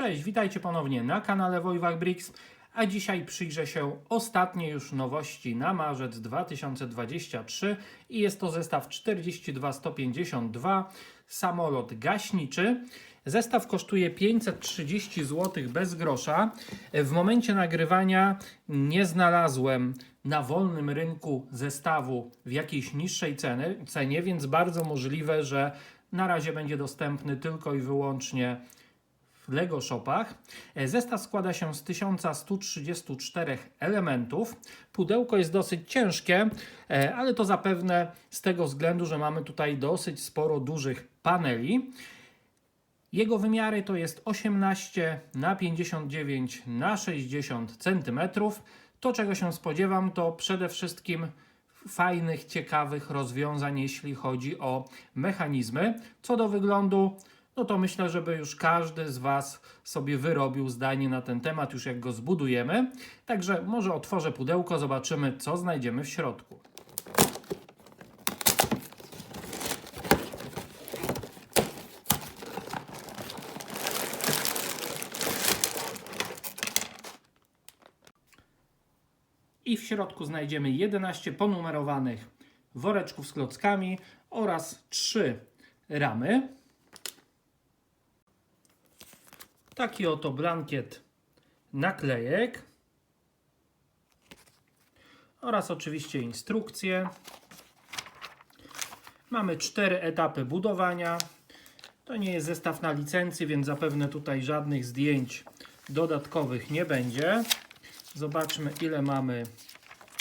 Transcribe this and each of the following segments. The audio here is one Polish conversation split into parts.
Cześć, witajcie ponownie na kanale Wojwach Bricks, a dzisiaj przyjrzę się ostatniej już nowości na marzec 2023 i jest to zestaw 42152, samolot gaśniczy. Zestaw kosztuje 530 zł bez grosza. W momencie nagrywania nie znalazłem na wolnym rynku zestawu w jakiejś niższej ceny, cenie, więc bardzo możliwe, że na razie będzie dostępny tylko i wyłącznie Lego Shopach. E, Zestaw składa się z 1134 elementów. Pudełko jest dosyć ciężkie, e, ale to zapewne z tego względu, że mamy tutaj dosyć sporo dużych paneli. Jego wymiary to jest 18 na 59 na 60 cm. To, czego się spodziewam, to przede wszystkim fajnych, ciekawych rozwiązań, jeśli chodzi o mechanizmy. Co do wyglądu, no to myślę, żeby już każdy z Was sobie wyrobił zdanie na ten temat, już jak go zbudujemy. Także może otworzę pudełko, zobaczymy, co znajdziemy w środku. I w środku znajdziemy 11 ponumerowanych woreczków z klockami oraz 3 ramy. Taki oto blankiet naklejek oraz oczywiście instrukcje. Mamy cztery etapy budowania. To nie jest zestaw na licencji, więc zapewne tutaj żadnych zdjęć dodatkowych nie będzie. Zobaczmy, ile mamy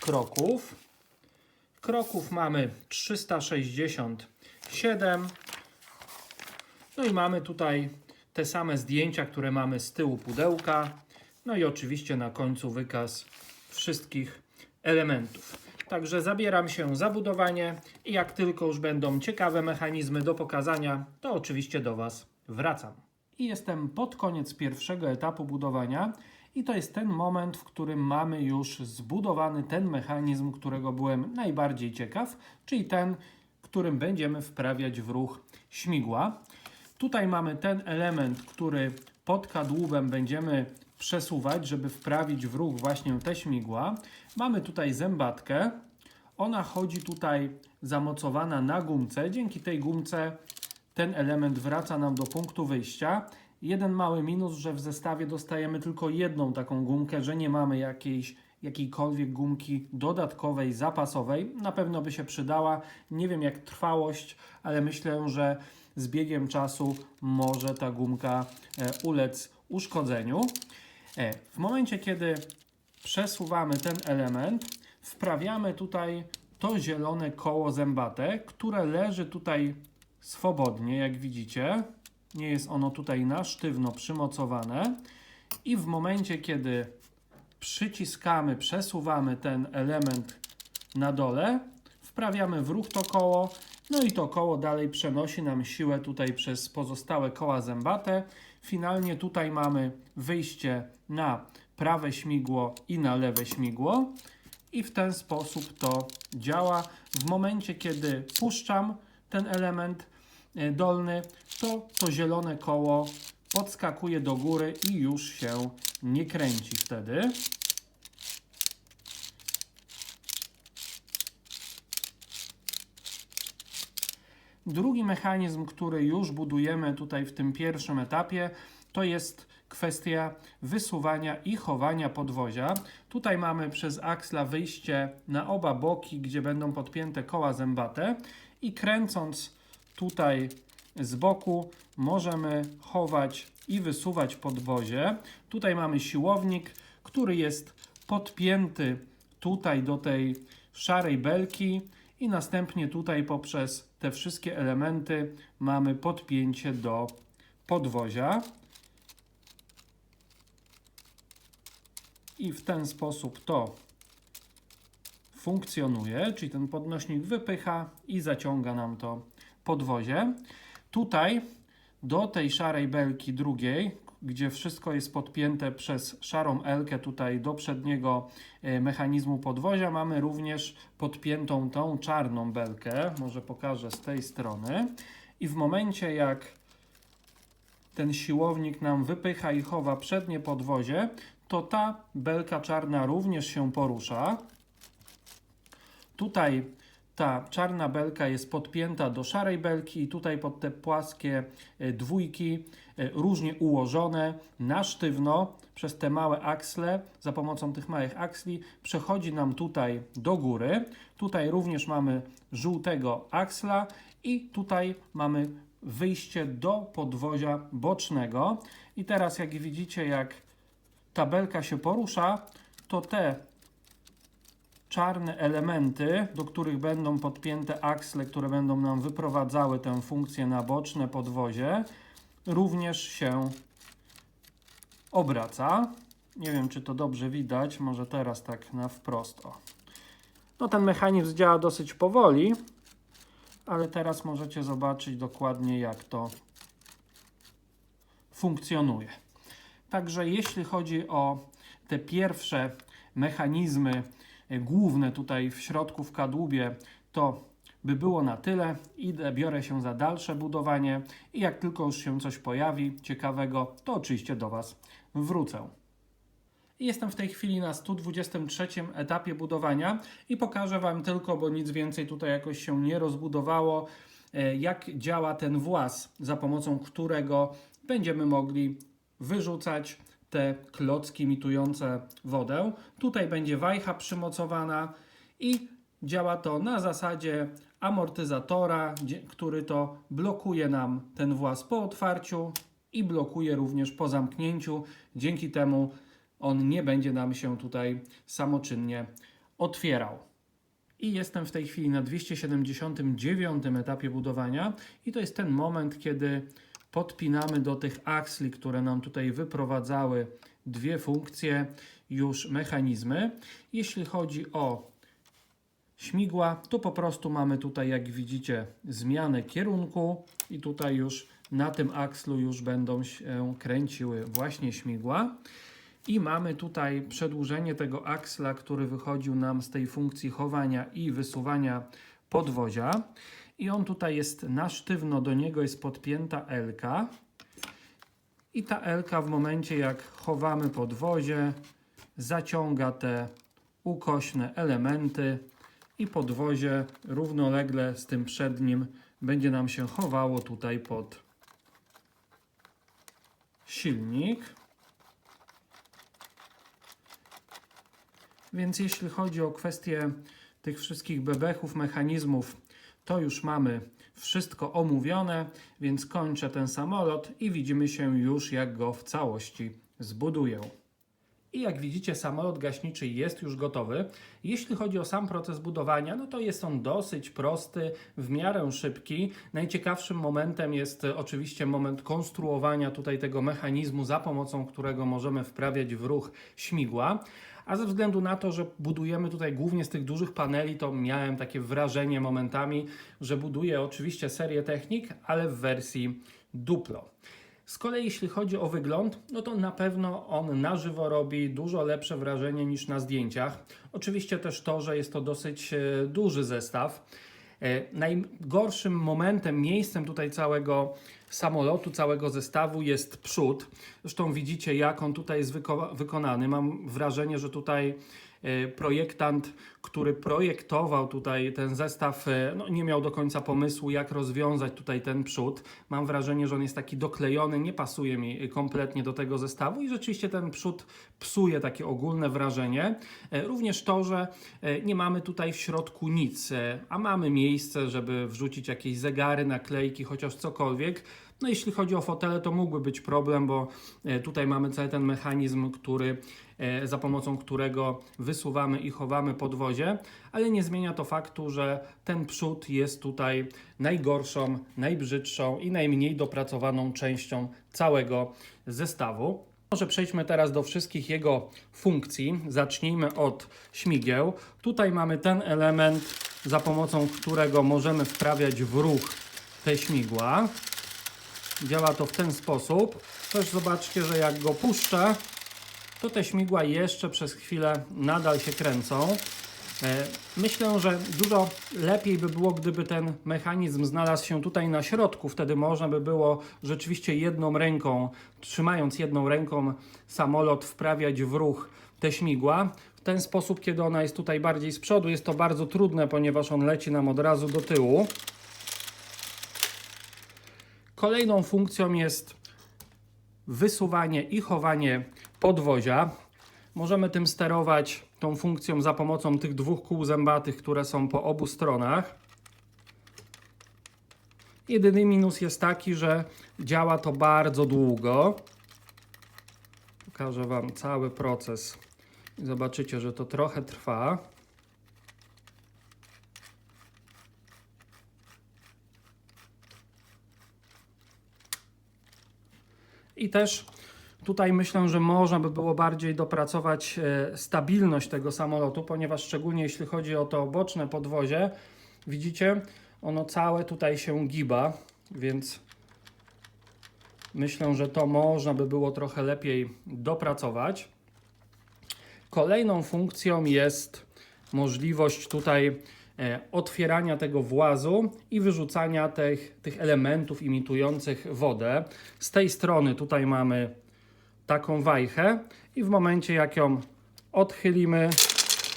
kroków. Kroków mamy 367. No i mamy tutaj te same zdjęcia, które mamy z tyłu pudełka. No i oczywiście na końcu wykaz wszystkich elementów. Także zabieram się za budowanie i jak tylko już będą ciekawe mechanizmy do pokazania, to oczywiście do Was wracam. I jestem pod koniec pierwszego etapu budowania i to jest ten moment, w którym mamy już zbudowany ten mechanizm, którego byłem najbardziej ciekaw, czyli ten, którym będziemy wprawiać w ruch śmigła. Tutaj mamy ten element, który pod kadłubem będziemy przesuwać, żeby wprawić w ruch właśnie te śmigła. Mamy tutaj zębatkę. Ona chodzi tutaj zamocowana na gumce. Dzięki tej gumce ten element wraca nam do punktu wyjścia. Jeden mały minus, że w zestawie dostajemy tylko jedną taką gumkę, że nie mamy jakiejś jakiejkolwiek gumki dodatkowej, zapasowej. Na pewno by się przydała. Nie wiem jak trwałość, ale myślę, że z biegiem czasu może ta gumka e, ulec uszkodzeniu. E, W momencie, kiedy przesuwamy ten element, wprawiamy tutaj to zielone koło zębate, które leży tutaj swobodnie, jak widzicie. Nie jest ono tutaj na sztywno przymocowane. I w momencie, kiedy przyciskamy, przesuwamy ten element na dole, wprawiamy w ruch to koło, no i to koło dalej przenosi nam siłę tutaj przez pozostałe koła zębate. Finalnie tutaj mamy wyjście na prawe śmigło i na lewe śmigło i w ten sposób to działa. W momencie, kiedy puszczam ten element e, dolny, to to zielone koło podskakuje do góry i już się nie kręci wtedy. Drugi mechanizm, który już budujemy tutaj w tym pierwszym etapie, to jest kwestia wysuwania i chowania podwozia. Tutaj mamy przez aksla wyjście na oba boki, gdzie będą podpięte koła zębate i kręcąc tutaj z boku możemy chować i wysuwać podwozie. Tutaj mamy siłownik, który jest podpięty tutaj do tej szarej belki i następnie tutaj poprzez te wszystkie elementy mamy podpięcie do podwozia. I w ten sposób to funkcjonuje, czyli ten podnośnik wypycha i zaciąga nam to podwozie. Tutaj do tej szarej belki drugiej, gdzie wszystko jest podpięte przez szarą elkę tutaj do przedniego e, mechanizmu podwozia, mamy również podpiętą tą czarną belkę. Może pokażę z tej strony. I w momencie jak ten siłownik nam wypycha i chowa przednie podwozie, to ta belka czarna również się porusza. Tutaj ta czarna belka jest podpięta do szarej belki i tutaj pod te płaskie e, dwójki e, różnie ułożone na sztywno przez te małe aksle, za pomocą tych małych aksli przechodzi nam tutaj do góry. Tutaj również mamy żółtego aksla i tutaj mamy wyjście do podwozia bocznego. I teraz jak widzicie, jak ta belka się porusza, to te czarne elementy, do których będą podpięte aksle, które będą nam wyprowadzały tę funkcję na boczne podwozie, również się obraca. Nie wiem, czy to dobrze widać, może teraz tak na wprost. O. No ten mechanizm działa dosyć powoli, ale teraz możecie zobaczyć dokładnie jak to funkcjonuje. Także jeśli chodzi o te pierwsze mechanizmy główne tutaj w środku w kadłubie, to by było na tyle. Idę, biorę się za dalsze budowanie i jak tylko już się coś pojawi ciekawego, to oczywiście do Was wrócę. Jestem w tej chwili na 123 etapie budowania i pokażę Wam tylko, bo nic więcej tutaj jakoś się nie rozbudowało, e, jak działa ten włas, za pomocą którego będziemy mogli wyrzucać te klocki imitujące wodę. Tutaj będzie wajcha przymocowana i działa to na zasadzie amortyzatora, który to blokuje nam ten włas po otwarciu i blokuje również po zamknięciu. Dzięki temu on nie będzie nam się tutaj samoczynnie otwierał. I jestem w tej chwili na 279 etapie budowania i to jest ten moment, kiedy podpinamy do tych aksli, które nam tutaj wyprowadzały dwie funkcje, już mechanizmy. Jeśli chodzi o śmigła, to po prostu mamy tutaj, jak widzicie, zmianę kierunku i tutaj już na tym akslu już będą się kręciły właśnie śmigła. I mamy tutaj przedłużenie tego aksla, który wychodził nam z tej funkcji chowania i wysuwania podwozia. I on tutaj jest na sztywno, do niego jest podpięta Elka. I ta Elka w momencie jak chowamy podwozie, zaciąga te ukośne elementy i podwozie równolegle z tym przednim będzie nam się chowało tutaj pod silnik. Więc jeśli chodzi o kwestię tych wszystkich bebechów, mechanizmów, to już mamy wszystko omówione, więc kończę ten samolot i widzimy się już jak go w całości zbuduję. I jak widzicie, samolot gaśniczy jest już gotowy. Jeśli chodzi o sam proces budowania, no to jest on dosyć prosty, w miarę szybki. Najciekawszym momentem jest oczywiście moment konstruowania tutaj tego mechanizmu, za pomocą którego możemy wprawiać w ruch śmigła. A ze względu na to, że budujemy tutaj głównie z tych dużych paneli, to miałem takie wrażenie momentami, że buduję oczywiście serię technik, ale w wersji Duplo. Z kolei jeśli chodzi o wygląd, no to na pewno on na żywo robi dużo lepsze wrażenie niż na zdjęciach. Oczywiście też to, że jest to dosyć e, duży zestaw. E, Najgorszym momentem, miejscem tutaj całego samolotu, całego zestawu jest przód. Zresztą widzicie, jak on tutaj jest wyko- wykonany. Mam wrażenie, że tutaj e, projektant, który projektował tutaj ten zestaw, e, no, nie miał do końca pomysłu, jak rozwiązać tutaj ten przód. Mam wrażenie, że on jest taki doklejony, nie pasuje mi kompletnie do tego zestawu i rzeczywiście ten przód psuje takie ogólne wrażenie. E, Również to, że e, nie mamy tutaj w środku nic, e, a mamy miejsce, żeby wrzucić jakieś zegary, naklejki, chociaż cokolwiek. No jeśli chodzi o fotele, to mógłby być problem, bo e, tutaj mamy cały ten mechanizm, który, e, za pomocą którego wysuwamy i chowamy podwozie, ale nie zmienia to faktu, że ten przód jest tutaj najgorszą, najbrzydszą i najmniej dopracowaną częścią całego zestawu. Może przejdźmy teraz do wszystkich jego funkcji. Zacznijmy od śmigieł. Tutaj mamy ten element, za pomocą którego możemy wprawiać w ruch te śmigła. Działa to w ten sposób. Też zobaczcie, że jak go puszczę, to te śmigła jeszcze przez chwilę nadal się kręcą. E, Myślę, że dużo lepiej by było, gdyby ten mechanizm znalazł się tutaj na środku. Wtedy można by było rzeczywiście jedną ręką, trzymając jedną ręką samolot, wprawiać w ruch te śmigła. W ten sposób, kiedy ona jest tutaj bardziej z przodu, jest to bardzo trudne, ponieważ on leci nam od razu do tyłu. Kolejną funkcją jest wysuwanie i chowanie podwozia. Możemy tym sterować tą funkcją za pomocą tych dwóch kół zębatych, które są po obu stronach. Jedyny minus jest taki, że działa to bardzo długo. Pokażę Wam cały proces zobaczycie, że to trochę trwa. I też tutaj myślę, że można by było bardziej dopracować e, stabilność tego samolotu, ponieważ szczególnie jeśli chodzi o to boczne podwozie, widzicie, ono całe tutaj się giba, więc myślę, że to można by było trochę lepiej dopracować. Kolejną funkcją jest możliwość tutaj otwierania tego włazu i wyrzucania tych, tych elementów imitujących wodę. Z tej strony tutaj mamy taką wajchę i w momencie jak ją odchylimy,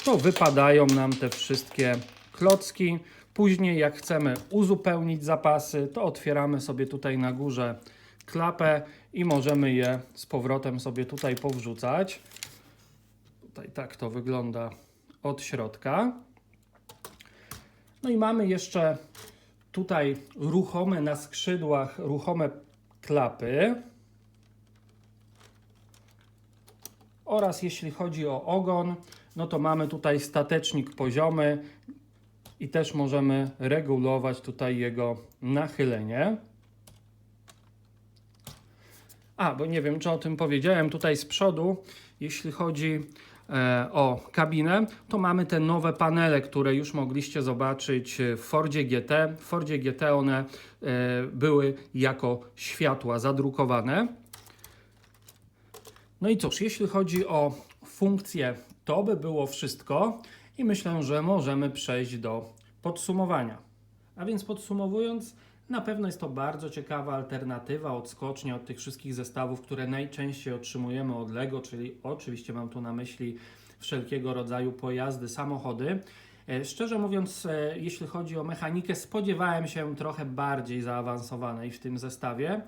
to wypadają nam te wszystkie klocki. Później jak chcemy uzupełnić zapasy, to otwieramy sobie tutaj na górze klapę i możemy je z powrotem sobie tutaj powrzucać. Tutaj tak to wygląda od środka. No i mamy jeszcze tutaj ruchome na skrzydłach, ruchome klapy. Oraz jeśli chodzi o ogon, no to mamy tutaj statecznik poziomy i też możemy regulować tutaj jego nachylenie. A, bo nie wiem, czy o tym powiedziałem, tutaj z przodu, jeśli chodzi o kabinę, to mamy te nowe panele, które już mogliście zobaczyć w Fordzie GT. W Fordzie GT one e, były jako światła zadrukowane. No i cóż, jeśli chodzi o funkcję, to by było wszystko i myślę, że możemy przejść do podsumowania. A więc podsumowując, na pewno jest to bardzo ciekawa alternatywa, odskocznia od tych wszystkich zestawów, które najczęściej otrzymujemy od LEGO, czyli oczywiście mam tu na myśli wszelkiego rodzaju pojazdy, samochody. E, Szczerze mówiąc, e, jeśli chodzi o mechanikę, spodziewałem się trochę bardziej zaawansowanej w tym zestawie.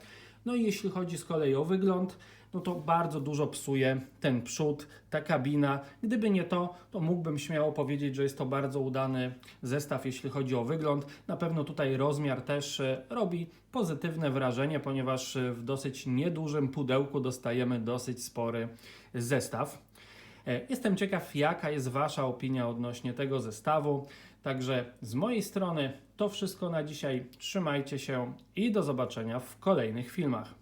No i jeśli chodzi z kolei o wygląd, no to bardzo dużo psuje ten przód, ta kabina. Gdyby nie to, to mógłbym śmiało powiedzieć, że jest to bardzo udany zestaw, jeśli chodzi o wygląd. Na pewno tutaj rozmiar też e, robi pozytywne wrażenie, ponieważ w dosyć niedużym pudełku dostajemy dosyć spory zestaw. E, Jestem ciekaw, jaka jest Wasza opinia odnośnie tego zestawu. Także z mojej strony to wszystko na dzisiaj. Trzymajcie się i do zobaczenia w kolejnych filmach.